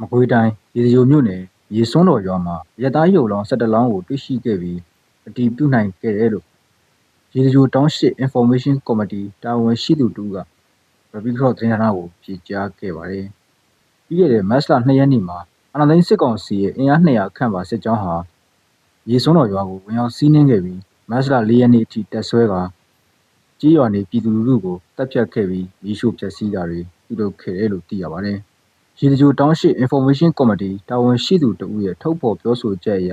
မကွေးတိုင်းရေစကြိုမြို့နယ်ရေစွန်းတော်ရွာမှာရတသားရုပ်လောင်း17လောင်းကိုတွေ့ရှိခဲ့ပြီးအတည်ပြုနိုင်ခဲ့တယ်လို့ရေစကြိုတောင်းရှိ Information Committee တာဝန်ရှိသူတူကဗပီခေါသတင်းဌာနကိုဖြေကြားခဲ့ပါတယ်။ပြီးခဲ့တဲ့မတ်လ2ရက်နေ့မှာအနာသိန်းစစ်ကောင်စီရဲ့အင်အား200ခန့်ပါစစ်ကြောင်းဟာရေစွန်းတော်ရွာကိုဝင်ရောက်စီးနင်းခဲ့ပြီးမတ်လ4ရက်နေ့အထိတက်ဆွဲကကြေးရွာနေပြည်သူလူထုကိုတပ်ဖြတ်ခဲ့ပြီးမိရှို့ဖျက်ဆီးတာတွေပြုလုပ်ခဲ့တယ်လို့သိရပါတယ်။ ရေစကြိုတောင်းရှိ Information Committee တာဝန်ရှိသူတဦးရဲ့ထုတ်ဖော်ပြောဆိုချက်အရ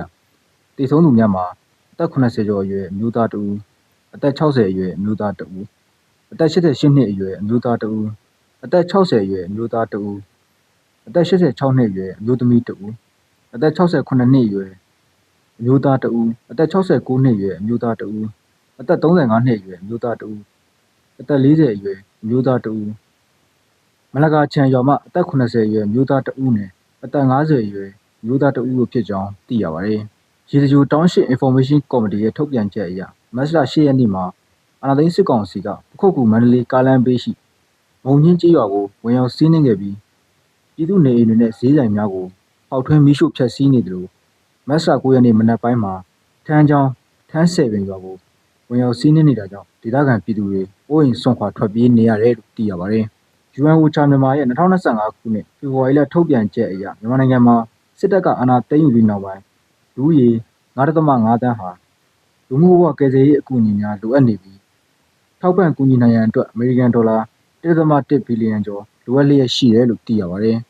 တည်ဆုံးသူများမှာအသက်80ကျော်အရွယ်အမျိုးသားတဦးအသက်60အရွယ်အမျိုးသားတဦးအသက်88နှစ်အရွယ်အမျိုးသားတဦးအသက်60အရွယ်အမျိုးသားတဦးအသက်86နှစ်အရွယ်အမျိုးသမီးတဦးအသက်68နှစ်အရွယ်အမျိုးသားတဦးအသက်69နှစ်အရွယ်အမျိုးသားတဦးအသက်35နှစ်အရွယ်အမျိုးသားတဦးအသက်40အရွယ်အမျိုးသားတဦး မလကာချံရွာမှအသက်80အရွယ်အမျိုးသားတဦးနဲ့အသက်50အရွယ်အမျိုးသားတဦးတို့ဖြစ်ကြောင်းသိရပါတယ်။ရေစကြိုတောင်းရှိ Information Committee ရဲ့ထုတ်ပြန်ချက်အရမတ်လ10ရက်နေ့မှာအာနာသိန်းစစ်ကောင်စီကပခုတ်ကူမန္တလေးကားလမ်းဘေးရှိမုံညင်းကျေးရွာကိုဝင်ရောက်စီးနင်းခဲ့ပြီးပြည်သူနေအိမ်တွေနဲ့ဈေးဆိုင်များကိုဟောက်ထွင်းမိရှုဖျက်ဆီးနေတယ်လို့မတ်လ9ရက်နေ့မနက်ပိုင်းမှာထန်းချောင်းထန်းဆယ်ပင်ရွာကိုဝင်ရောက်စီးနင်းနေတာကြောင့်ဒေသခံပြည်သူတွေအိုးအိမ်ဆွန့်ခွာထွက်ပြေးနေရတယ်လို့သိရပါတယ်။ UN Watch မြန်မာရဲ့2025ခုနှစ်ဖေဖော်ဝါရီလထုတ်ပြန်ချက်အရမြန်မာနိုင်ငံမှာစစ်တပ်ကအာဏာသိမ်းယူပြီးနောက်ပိုင်းလူဦးရေ9.5တန်းဟာလူမှုဘဝကယ်ဆယ်ရေးအကူအညီများလိုအပ်နေပြီးထောက်ပံ့ကူညီနိုင်ရန်အတွက်အမေရိကန်ဒေါ်လာ1.1ဘီလီယံကျော်လိုအပ်လျက်ရှိတယ်လို့သိရပါတယ်။